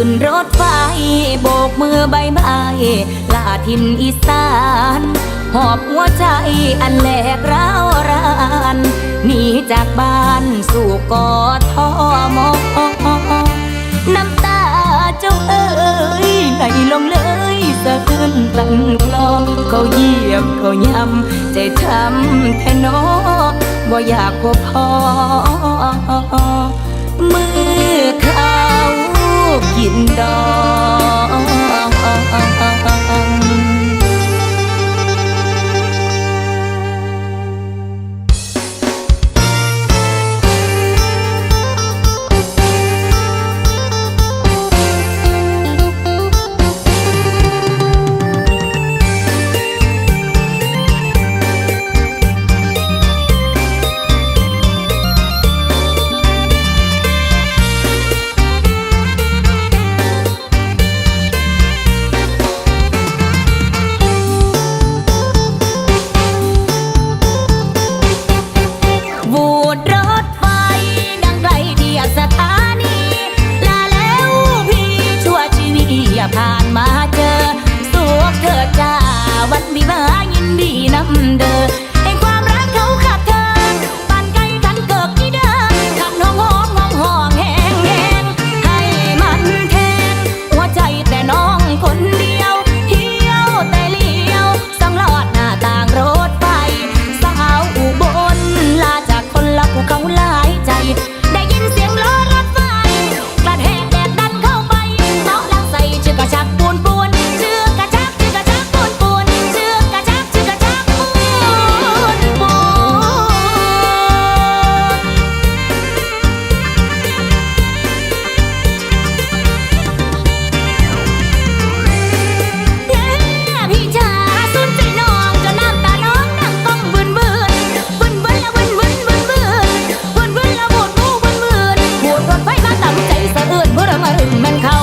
ขึ้นรถไฟโบกมือใบไม้ลาทินอีสาน หอบหัวใจอันแหลกร้าวรานหนีจากบ้านสู่กอทอมอน้ำตาเจ้าเอ๋ยไหลลงเลยสะอื้นตังกลองเขาเยียบเขายำใจช้ำแทนอบ่อยากพบพอ 引导 รึงมันเขา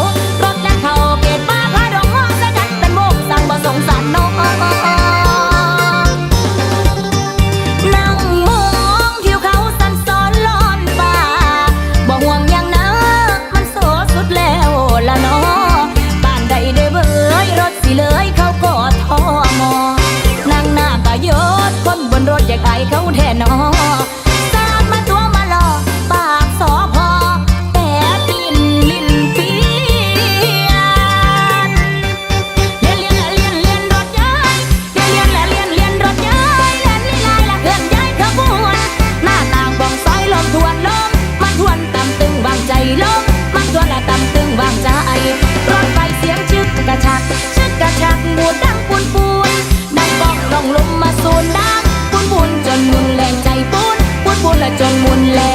หมูดังปูนปูนนั่งกองลองลมมาสูนดังปูนปูนจนมุนแรงใจปูนปูนปูนละจนมุนแรง